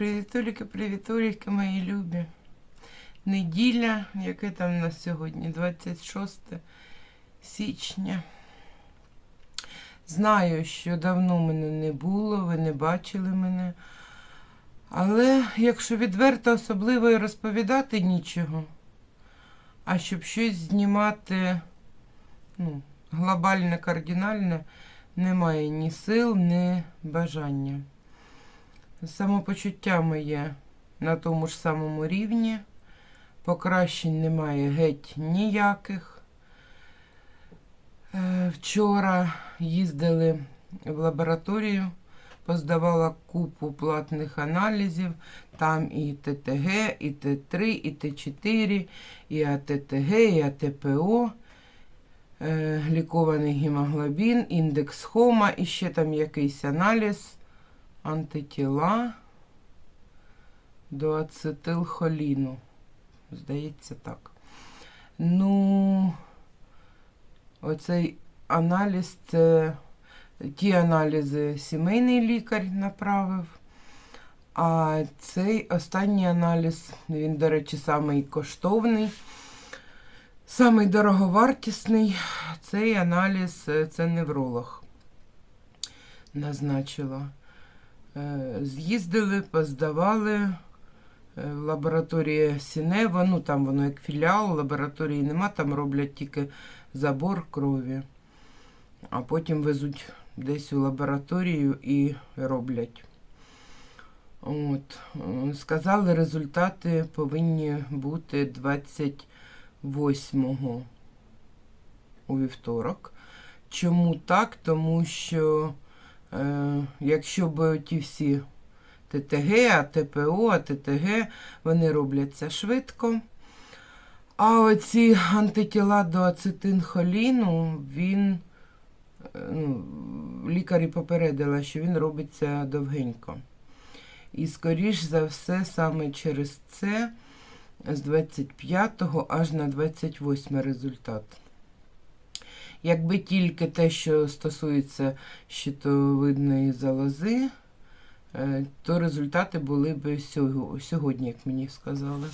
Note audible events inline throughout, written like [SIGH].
Привітуліки, привітуліки, мої любі. Неділя, яке там у нас сьогодні? 26 січня. Знаю, що давно мене не було, ви не бачили мене. Але якщо відверто особливо і розповідати нічого, а щоб щось знімати ну, глобальне, кардинальне, немає ні сил, ні бажання. Самопочуття моє на тому ж самому рівні. Покращень немає геть ніяких. Е, Вчора їздили в лабораторію, поздавала купу платних аналізів. Там і ТТГ, і Т3, і Т4, і АТТГ, і АТПО, е, лікований гемоглобін, індекс Хома, і ще там якийсь аналіз антитіла до ацетилхоліну. Здається, так. Ну, оцей аналіз це ті аналізи сімейний лікар направив. А цей останній аналіз, він, до речі, самий коштовний, самий дороговартісний. Цей аналіз е, це невролог назначила. Е, З'їздили, поздавали е, в лабораторії Сінева, ну там воно як філіал, лабораторії нема, там роблять тільки забор крові, а потім везуть десь у лабораторію і роблять. От. Сказали, результати повинні бути 28-го у вівторок. Чому так? Тому що якщо б ті всі ТТГ, АТПО, АТТГ, вони робляться швидко. А оці антитіла до ацетинхоліну, він, е, ну, лікарі попередила, що він робиться довгенько. І, скоріш за все, саме через це з 25 аж на 28 результат. Якби тільки те, що стосується щитовидної залози, е, то результати були б сьогодні, як мені сказали.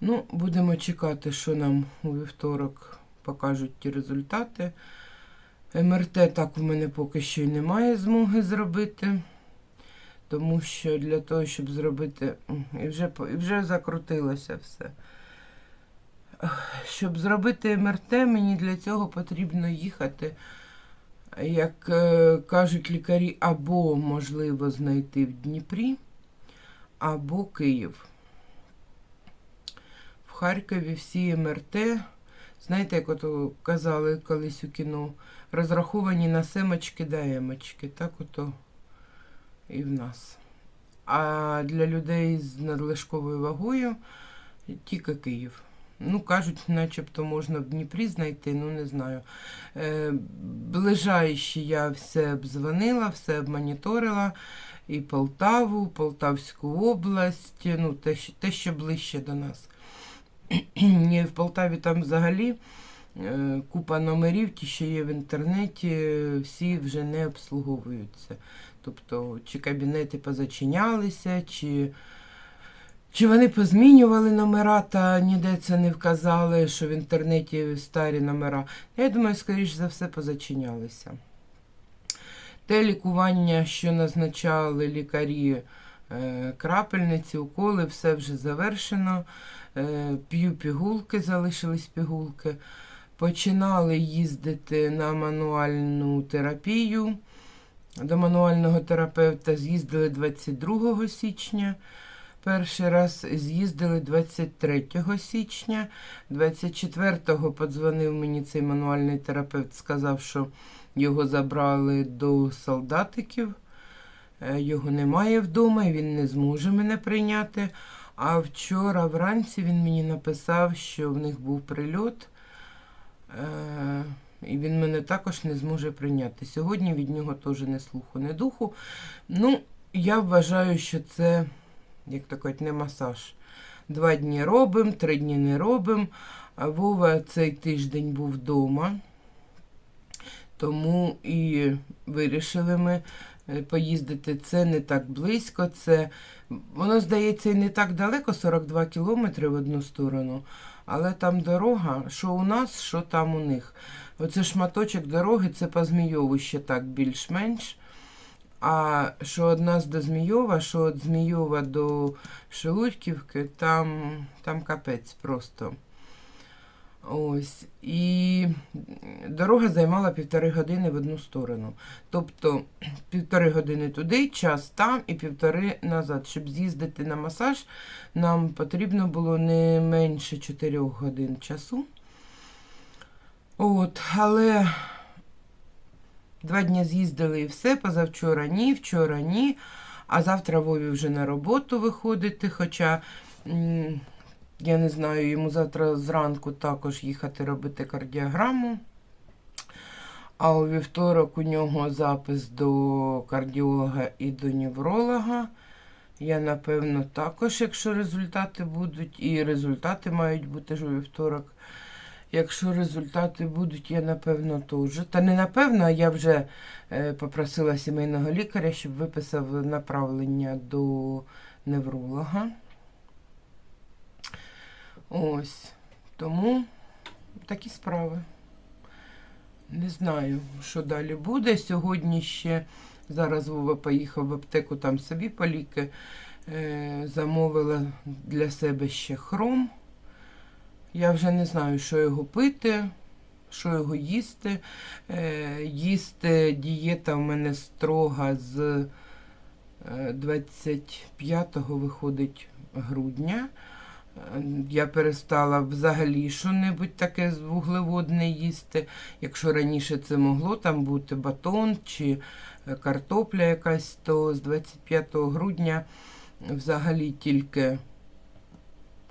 Ну, будемо чекати, що нам у вівторок покажуть ті результати. МРТ так у мене поки що й немає змоги зробити, тому що для того, щоб зробити, і вже, і вже закрутилося все. Щоб зробити МРТ, мені для цього потрібно їхати, як е, кажуть лікарі, або можливо знайти в Дніпрі, або Київ. В Харкові всі МРТ, знаєте, як ото казали колись у кіно, розраховані на семочки да емочки. Так ото і в нас. А для людей з надлишковою вагою тільки Київ. Ну, кажуть, начебто можна в Дніпрі знайти, ну не знаю. Е, ближайші я все обдзвонила, все обмоніторила. І Полтаву, Полтавську область, ну, те, що- те, що ближче до нас. В Полтаві там взагалі е, купа номерів, ті, що є в інтернеті, всі вже не обслуговуються. Тобто, чи кабінети позачинялися, чи. Чи вони позмінювали номера та ніде це не вказали, що в інтернеті старі номера? Я думаю, скоріш за все, позачинялися. Те лікування, що назначали лікарі, е, крапельниці, уколи, все вже завершено. Е, П'ю пігулки, залишились пігулки. Починали їздити на мануальну терапію. До мануального терапевта з'їздили 22 січня. Перший раз з'їздили 23 січня. 24-го подзвонив мені цей мануальний терапевт, сказав, що його забрали до солдатиків. Е, Його немає вдома, і він не зможе мене прийняти. А вчора вранці він мені написав, що в них був прильот, е, і він мене також не зможе прийняти. Сьогодні від нього теж не слуху, не духу. Ну, я вважаю, що це як то кажуть, не масаж. Два дні робимо, три дні не робимо. Вова цей тиждень був вдома, тому і вирішили ми е, поїздити. Це не так близько. Це воно здається і не так далеко, 42 кілометри в одну сторону. Але там дорога, що у нас, що там у них. Оце шматочок дороги, це по Змійову так більш-менш. А що од нас до Змійова, що від Змійова до Шелудьківки, там, там капець просто. Ось. І дорога займала півтори години в одну сторону. Тобто півтори години туди, час там і півтори назад. Щоб з'їздити на масаж, нам потрібно було не менше 4 годин часу. От, але два дні з'їздили і все, позавчора ні, вчора ні. А завтра Вові вже на роботу виходити. Хоча, я не знаю, йому завтра зранку також їхати робити кардіограму. А у вівторок у нього запис до кардіолога і до невролога. Я, напевно, також, якщо результати будуть, і результати мають бути ж у вівторок. Якщо результати будуть, я напевно теж. Та не напевно, я вже е, попросила сімейного лікаря, щоб виписав направлення до невролога. Ось. Тому такі справи. Не знаю, що далі буде. Сьогодні ще зараз Вова поїхав в аптеку там собі по ліки. Е, замовила для себе ще хром. Я вже не знаю, що його пити, що його їсти. Е, їсти дієта в мене строга з 25 виходить грудня. Е, Я перестала взагалі що-небудь таке вуглеводне їсти. Якщо раніше це могло там бути батон чи е, картопля якась, то з 25 грудня взагалі тільки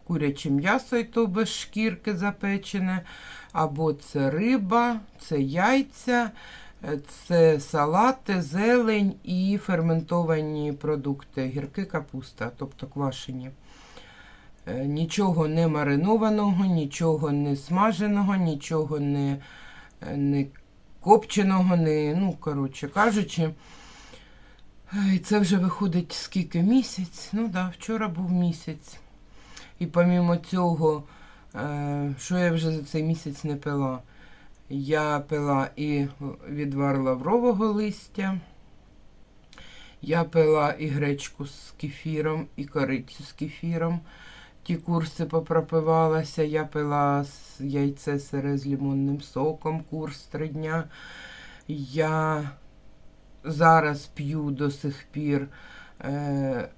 куряче м'ясо, і то без шкірки запечене, або це риба, це яйця, е, це салати, зелень і ферментовані продукти, гірки капуста, тобто квашені. Е, Нічого не маринованого, нічого не смаженого, нічого не, е, не копченого, не, ну, коротше кажучи. І це вже виходить скільки місяць. Ну так, да, вчора був місяць. І помімо цього, е, що я вже за цей місяць не пила, я пила і відвар лаврового листя, я пила і гречку з кефіром, і корицю з кефіром. Ті курси попропивалася, я пила яйце сире з лимонним соком, курс три дня. Я зараз п'ю до сих пір е,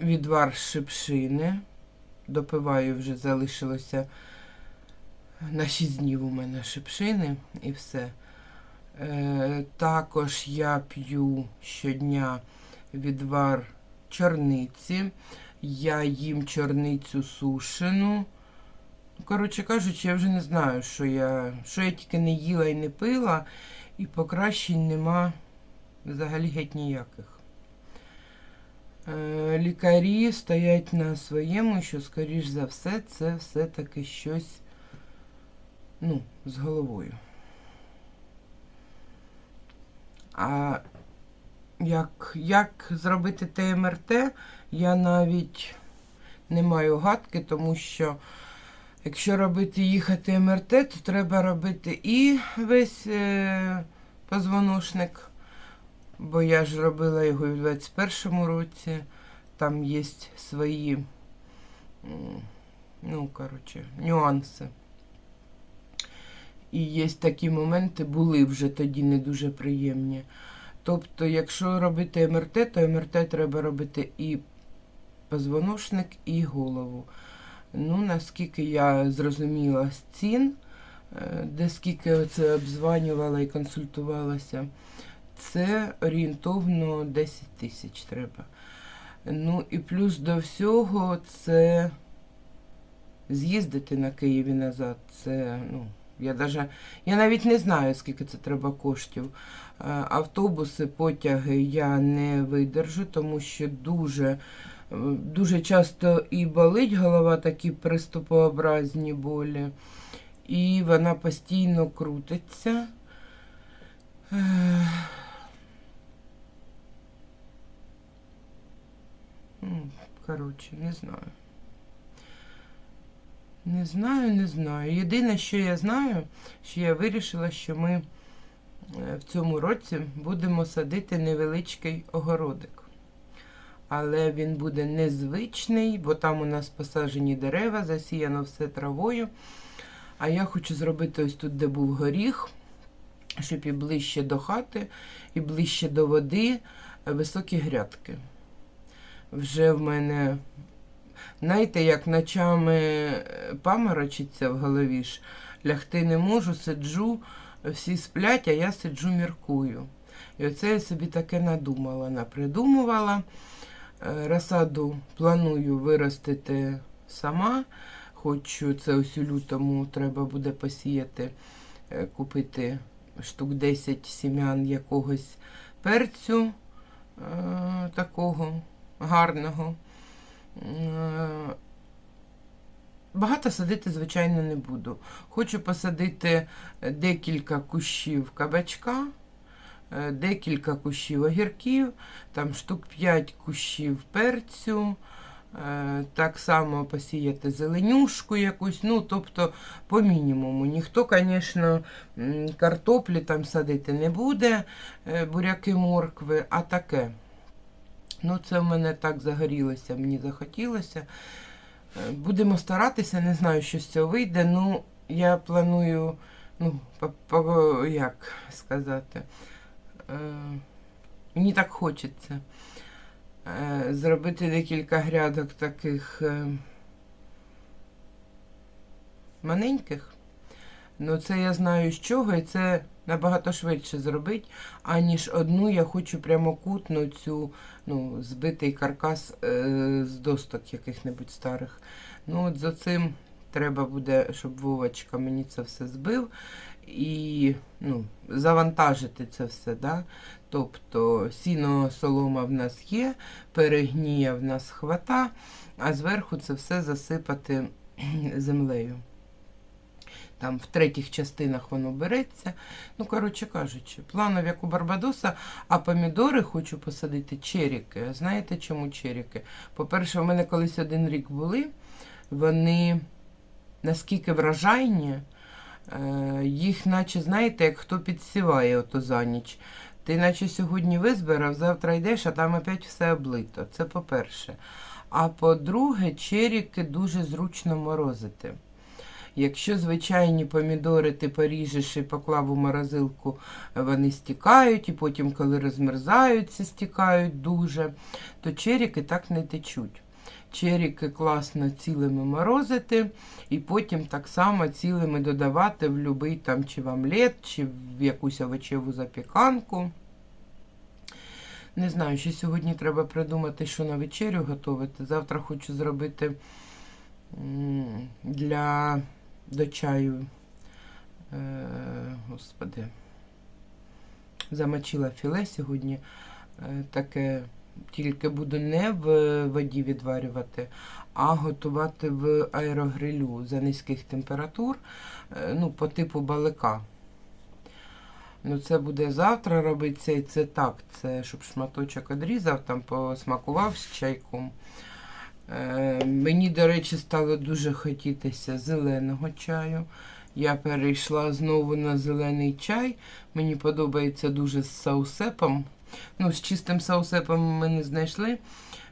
відвар шипшини допиваю вже залишилося на 6 днів у мене шипшини і все. Е, Також я п'ю щодня відвар чорниці. Я їм чорницю сушену. Коротше кажучи, я вже не знаю, що я що я тільки не їла і не пила, і покращень нема взагалі геть ніяких. Е, лікарі стоять на своєму, що, скоріш за все, це все-таки щось ну, з головою. А як, як зробити ТМРТ, я навіть не маю гадки, тому що якщо робити їхати МРТ, то треба робити і весь е, позвоночник бо я ж робила його в 21-му році. Там є свої, ну, коротше, нюанси. І є такі моменти, були вже тоді не дуже приємні. Тобто, якщо робити МРТ, то МРТ треба робити і позвоночник, і голову. Ну, наскільки я зрозуміла з цін, е, де скільки це обзванювала і консультувалася, це орієнтовно 10 тисяч треба. Ну і плюс до всього це з'їздити на Києві назад. Це, ну, я даже, я навіть не знаю, скільки це треба коштів. Автобуси, потяги я не видержу, тому що дуже дуже часто і болить голова, такі приступообразні болі, і вона постійно крутиться. Коротше, не знаю. Не знаю, не знаю. Єдине, що я знаю, що я вирішила, що ми е, в цьому році будемо садити невеличкий огородик. Але він буде незвичний, бо там у нас посаджені дерева, засіяно все травою. А я хочу зробити ось тут, де був горіх, щоб і ближче до хати, і ближче до води е, високі грядки. Вже в мене, знаєте, як ночами е, паморочиться в голові ж, лягти не можу, сиджу, всі сплять, а я сиджу міркую. І оце я собі таке надумала, напридумувала. Е, Розсаду планую виростити сама. Хочу це ось у лютому треба буде посіяти, е, купити штук 10 сім'ян якогось перцю такого гарного. Е, Багато садити, звичайно, не буду. Хочу посадити декілька кущів кабачка, е, декілька кущів огірків, там штук 5 кущів перцю, е, так само посіяти зеленюшку якусь, ну, тобто по мінімуму. Ніхто, звісно, картоплі там садити не буде, буряки моркви, а таке. Ну, це в мене так загорілося, мені захотілося. Е, Будемо старатися, не знаю, що з цього вийде. Ну, я планую, ну, як сказати, е, мені так хочеться е, зробити декілька грядок таких маленьких. Ну, це я знаю з чого, і це набагато швидше зробити, аніж одну я хочу прямокутну цю ну, збитий каркас е, з досток яких-небудь старих. Ну, от за цим треба буде, щоб Вовочка мені це все збив і ну, завантажити це все. Да? Тобто сіно солома в нас є, перегнія в нас хвата, а зверху це все засипати [CLEARS THROAT] землею. Там в третіх частинах воно береться. Ну, коротше кажучи, планов як у Барбадоса, а помідори хочу посадити черіки. Знаєте чому черіки? По-перше, у мене колись один рік були. Вони наскільки вражайні, е, їх, наче, знаєте, як хто підсіває ото за ніч. Ти наче сьогодні визбирав, завтра йдеш, а там опять все облито. Це по-перше. А по-друге, черіки дуже зручно морозити. Якщо звичайні помідори ти поріжеш і поклав у морозилку, вони стікають, і потім, коли розмерзаються, стікають дуже, то черіки так не течуть. Черіки класно цілими морозити, і потім так само цілими додавати в будь-який там чи в омлет, чи в якусь овочеву запіканку. Не знаю, ще сьогодні треба придумати, що на вечерю готувати. Завтра хочу зробити для до чаю. Е, господи, замочила філе сьогодні. Е, таке тільки буду не в воді відварювати, а готувати в аерогрилю за низьких температур, е, ну, по типу балика. Ну, це буде завтра робиться, і це так. Це щоб шматочок одрізав, там посмакував з чайком. Е, мені, до речі, стало дуже хотітися зеленого чаю. Я перейшла знову на зелений чай. Мені подобається дуже з саусепом. Ну, з чистим саусепом ми не знайшли.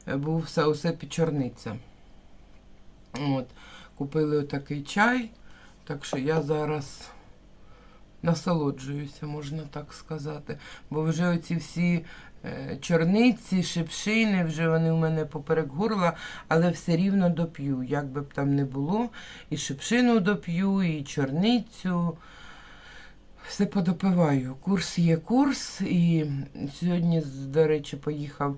Е, Був в саусепі чорниця. От. Купили отакий чай. Так що я зараз насолоджуюся, можна так сказати. Бо вже оці всі чорниці, шипшини, вже вони у мене поперек горла, але все рівно доп'ю. Як би б там не було, і шипшину доп'ю, і чорницю. Все подопиваю. Курс є курс. І сьогодні, до речі, поїхав.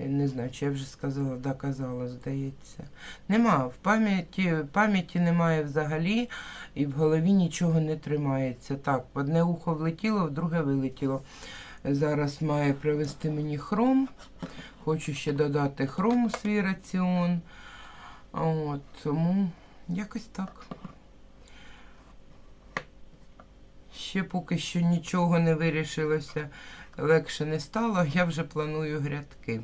е, Не знаю, чи я вже сказала, да, казала, здається. Нема. В пам'яті пам'яті немає взагалі, і в голові нічого не тримається. Так, в одне ухо влетіло, в друге вилетіло. Зараз має привезти мені хром. Хочу ще додати хром у свій раціон. От, тому якось так. Ще поки що нічого не вирішилося, легше не стало. Я вже планую грядки.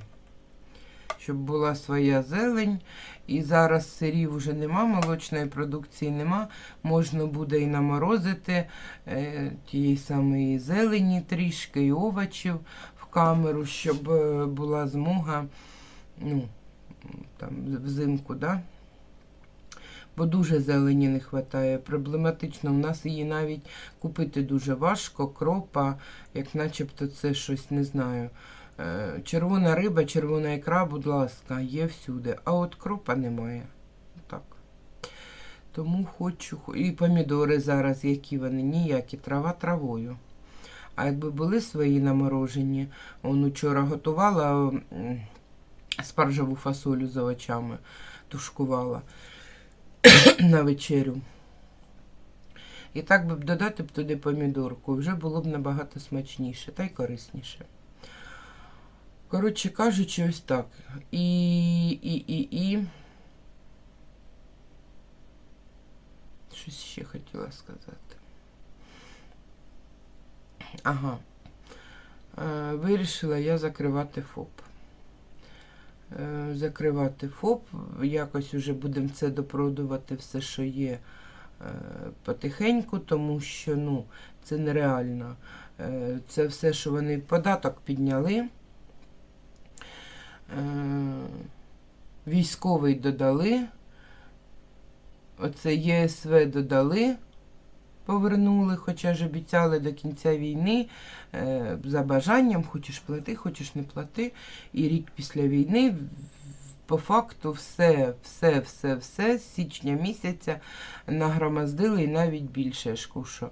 Щоб була своя зелень. І зараз сирів вже нема, молочної продукції нема. Можна буде і наморозити е, тієї самої зелені трішки, і овочів в камеру, щоб е, була змога ну, там, взимку, да? бо дуже зелені не вистачає. Проблематично, у нас її навіть купити дуже важко, кропа, як начебто це щось не знаю. Е, Червона риба, червона ікра, будь ласка, є всюди. А от кропа немає. Так. Тому хочу. І помідори зараз, які вони, ніякі, трава травою. А якби були свої наморожені, он учора готувала спаржеву фасолю з овочами, тушкувала [COUGHS] на вечерю. І так би б додати б туди помідорку, вже було б набагато смачніше та й корисніше. Коротше кажучи, ось так. І, і, і, і. Щось ще хотіла сказати. Ага. Е, вирішила я закривати ФОП. Е, закривати ФОП. Якось уже будемо це допродувати все, що є е, потихеньку, тому що ну, це нереально. Е, це все, що вони податок підняли. Е, військовий додали. Оце ЄСВ додали, повернули, хоча ж обіцяли до кінця війни е, за бажанням, хочеш плати, хочеш не плати. І рік після війни по факту все, все, все, все з січня місяця нагромоздили і навіть більше я ж кушу.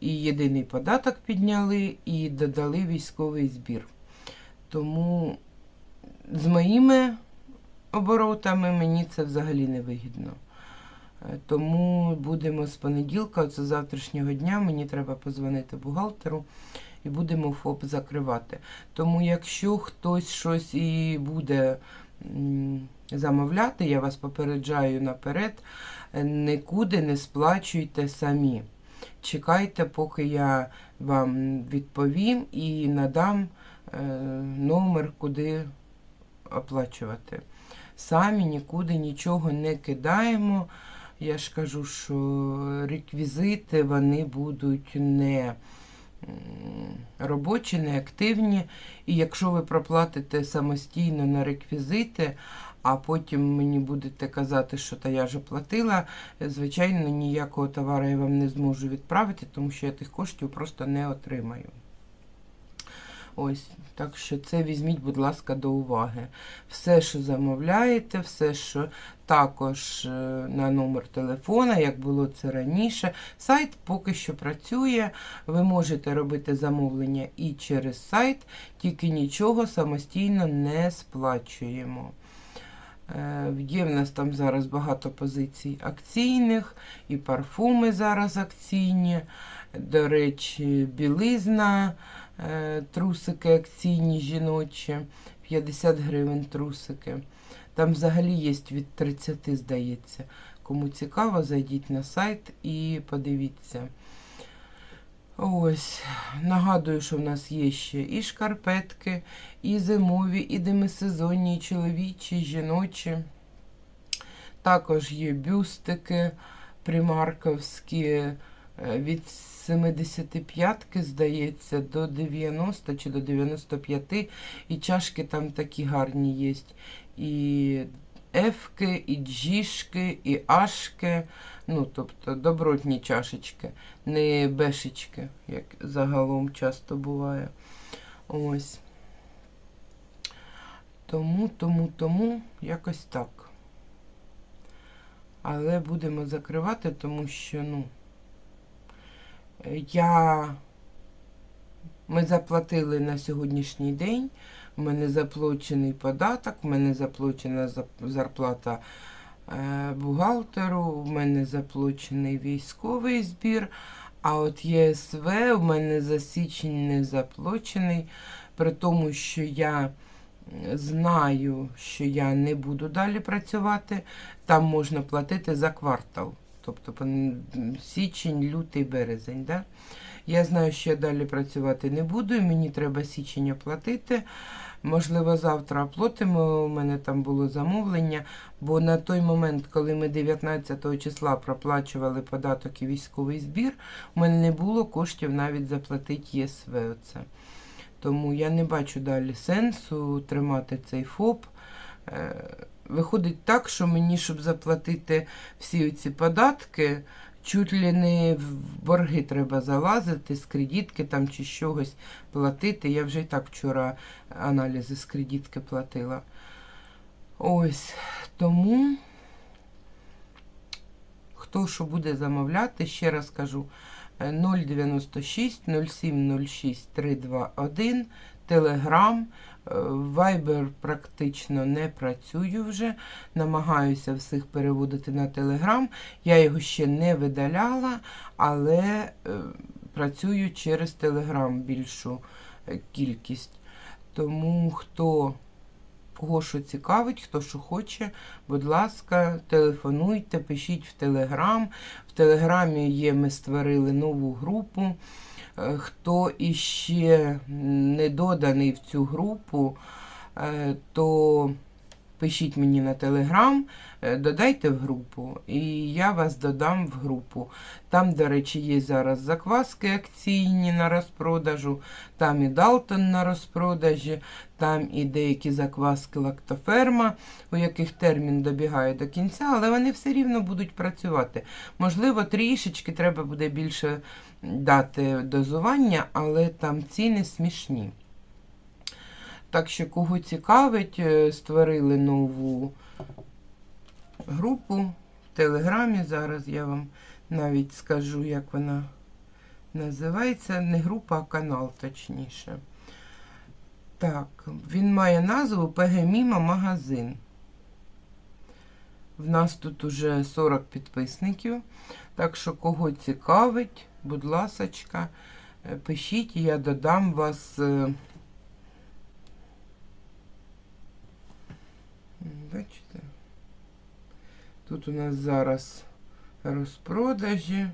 І єдиний податок підняли, і додали військовий збір. Тому з моїми оборотами мені це взагалі не вигідно. Е, Тому будемо з понеділка, це завтрашнього дня, мені треба позвонити бухгалтеру і будемо ФОП закривати. Тому якщо хтось щось і буде замовляти, я вас попереджаю наперед, е, нікуди не сплачуйте самі. Чекайте, поки я вам відповім і надам е, номер, куди оплачувати. Самі нікуди нічого не кидаємо. Я ж кажу, що реквізити вони будуть не робочі, не активні. І якщо ви проплатите самостійно на реквізити, а потім мені будете казати, що та я вже платила, звичайно, ніякого товару я вам не зможу відправити, тому що я тих коштів просто не отримаю. Ось, так що це візьміть, будь ласка, до уваги. Все, що замовляєте, все, що також е, на номер телефона, як було це раніше. Сайт поки що працює. Ви можете робити замовлення і через сайт, тільки нічого самостійно не сплачуємо. Е, Є в нас там зараз багато позицій акційних, і парфуми зараз акційні. До речі, білизна, трусики акційні жіночі, 50 гривень трусики. Там взагалі є від 30, здається. Кому цікаво, зайдіть на сайт і подивіться. Ось, нагадую, що в нас є ще і шкарпетки, і зимові, і демисезонні, і чоловічі, і жіночі. Також є бюстики примарковські е, від 75, здається, до 90 чи до 95. І чашки там такі гарні є. І Ефки, і джішки, і ашки. Ну, тобто добротні чашечки, не бешечки, як загалом часто буває. Ось. Тому, тому, тому якось так. Але будемо закривати, тому що, ну, я. Ми заплатили на сьогоднішній день. У мене заплачений податок, у мене заплачена зарплата е, бухгалтеру, у мене заплачений військовий збір, а от ЄСВ у мене за січень не заплачений, при тому, що я знаю, що я не буду далі працювати, там можна платити за квартал. Тобто січень, лютий, березень. Да? Я знаю, що я далі працювати не буду, і мені треба січень оплатити. Можливо, завтра оплатимо. У мене там було замовлення, бо на той момент, коли ми 19 числа проплачували податок і військовий збір, у мене не було коштів навіть заплатити ЄСВ. Тому я не бачу далі сенсу тримати цей ФОП. Е, Виходить так, що мені, щоб заплатити всі ці податки, чуть ли не в борги треба залазити з кредитки там чи чогось платити. Я вже і так вчора аналізи з кредитки платила. Ось тому, хто що буде замовляти, ще раз кажу, е, 096 0706 321, Телеграм. Viber практично не працюю вже. Намагаюся всіх переводити на Telegram. Я його ще не видаляла, але е, працюю через Telegram більшу е, кількість. Тому хто кого що цікавить, хто що хоче, будь ласка, телефонуйте, пишіть в Телеграм. В Телеграмі є, ми створили нову групу. Е, Хто іще не доданий в цю групу, е, то пишіть мені на Телеграм, е, додайте в групу, і я вас додам в групу. Там, до речі, є зараз закваски акційні на розпродажу, там і Далтон на розпродажі, там і деякі закваски лактоферма, у яких термін добігає до кінця, але вони все рівно будуть працювати. Можливо, трішечки треба буде більше дати дозування, але там ціни смішні. Так що, кого цікавить, е, створили нову групу в Телеграмі. Зараз я вам навіть скажу, як вона називається. Не група, а канал, точніше. Так, він має назву ПГМІМА Магазин. В нас тут уже 40 підписників. Так що, кого цікавить, будь ласочка, е, пишіть, я додам вас. Бачите? Тут у нас зараз розпродажі.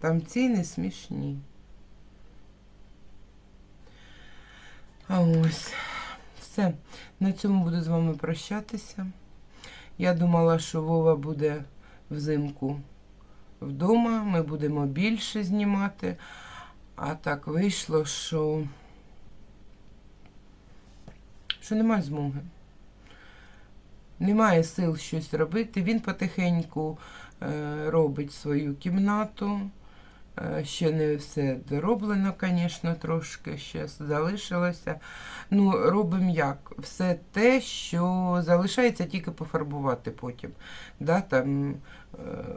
Там ціни смішні. А ось. Все. На цьому буду з вами прощатися. Я думала, що Вова буде взимку вдома. Ми будемо більше знімати. А так вийшло, що що немає змоги. Немає сил щось робити. Він потихеньку е, робить свою кімнату. Е, ще не все дороблено, звісно, трошки ще залишилося. Ну, робимо як? Все те, що залишається тільки пофарбувати потім. Да, там е,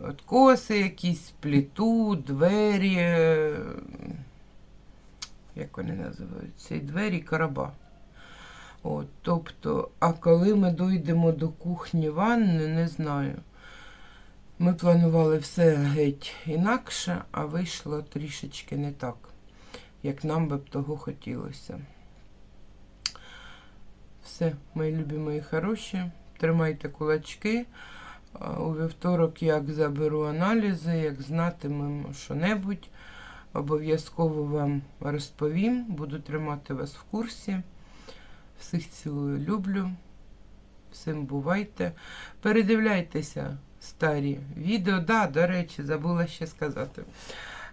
откоси якісь, пліту, двері. Як вони називаються? І двері, короба. От, тобто, а коли ми дійдемо до кухні ванни, не знаю. Ми планували все геть інакше, а вийшло трішечки не так, як нам би б того хотілося. Все, мої любі, мої хороші. Тримайте кулачки. У вівторок, як заберу аналізи, як знатимемо що-небудь, обов'язково вам розповім. Буду тримати вас в курсі. Всіх цілую, люблю. Всім бувайте. Передивляйтеся старі відео. Да, до речі, забула ще сказати.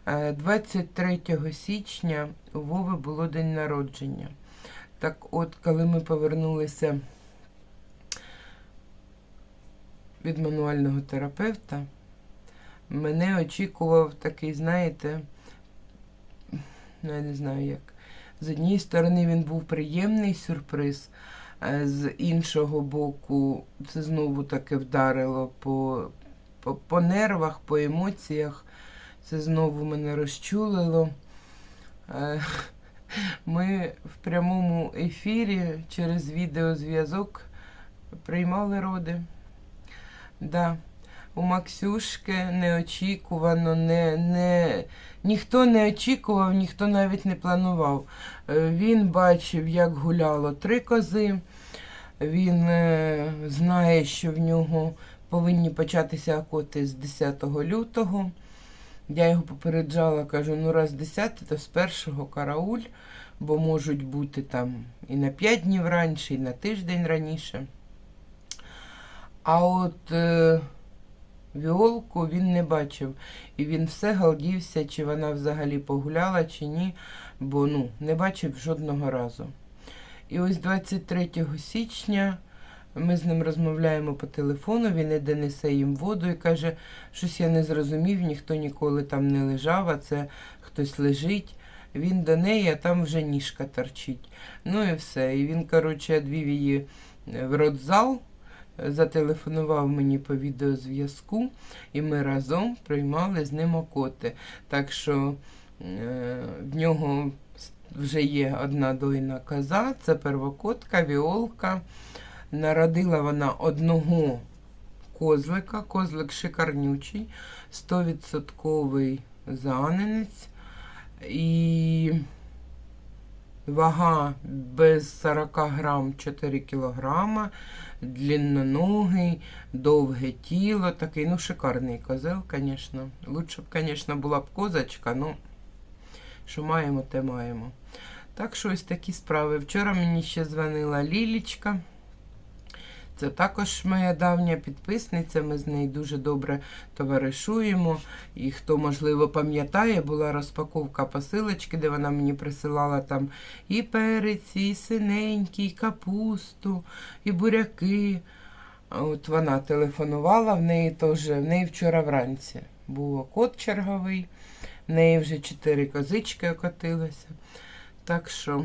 Е, 23 січня у Вови було день народження. Так от, коли ми повернулися від мануального терапевта, мене очікував такий, знаєте, ну, я не знаю як. З однієї сторони він був приємний сюрприз, е, з іншого боку, це знову таки вдарило по, по, по нервах, по емоціях. Це знову мене розчулило. Е, [LAUGHS] Ми в прямому ефірі через відеозв'язок приймали роди. Да. У Максюшки неочікувано, не, не, ніхто не очікував, ніхто навіть не планував. Е, Він бачив, як гуляло три кози. Він е, знає, що в нього повинні початися акоти з 10 лютого. Я його попереджала, кажу, ну раз 10, то з першого карауль, бо можуть бути там і на 5 днів раніше, і на тиждень раніше. А от е, Віолку він не бачив. І він все галдівся, чи вона взагалі погуляла, чи ні, бо ну, не бачив жодного разу. І ось 23 січня ми з ним розмовляємо по телефону, він іде несе їм воду і каже, щось я не зрозумів, ніхто ніколи там не лежав, а це хтось лежить. Він до неї, а там вже ніжка торчить. Ну і все. І він, коротше, відвів її в родзал, зателефонував мені по відеозв'язку, і ми разом приймали з ним окоти. Так що е, в нього вже є одна дойна коза, це первокотка, віолка. Народила вона одного козлика, козлик шикарнючий, 100% заненець. І вага без 40 грам 4 кілограма, длинноногий, довге тіло, такий, ну, шикарний козел, звісно. Лучше б, звісно, була б козочка, ну, що маємо, те маємо. Так що ось такі справи. Вчора мені ще дзвонила Лілічка. Це також моя давня підписниця. Ми з нею дуже добре товаришуємо. І хто, можливо, пам'ятає, була розпаковка посилочки, де вона мені присилала там і перець, і синенький, і капусту, і буряки. От вона телефонувала, в неї теж, в неї вчора вранці був кот черговий, в неї вже чотири козички окотилися. Так що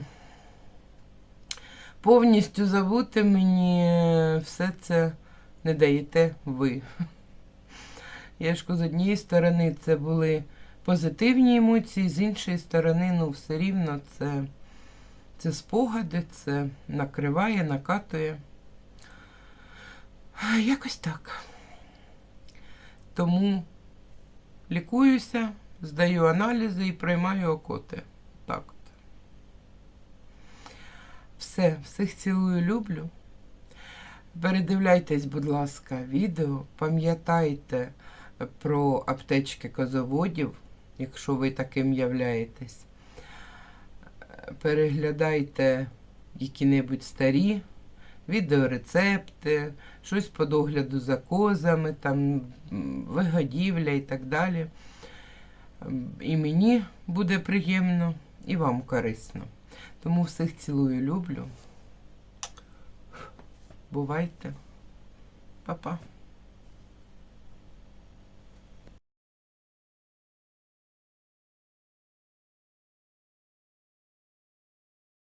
повністю забути мені все це не даєте ви. Я ж з однієї сторони це були позитивні емоції, з іншої сторони, ну, все рівно це, це спогади, це накриває, накатує. Якось так. Тому лікуюся, здаю аналізи і приймаю окоти. Так. от. Все, всіх цілую, люблю. Передивляйтесь, будь ласка, відео. Пам'ятайте про аптечки козоводів, якщо ви таким являєтесь. Переглядайте які-небудь старі відеорецепти, щось по догляду за козами, там, вигодівля і так далі. І мені буде приємно, і вам корисно. Тому всіх цілую, люблю. Бувайте. Па-па.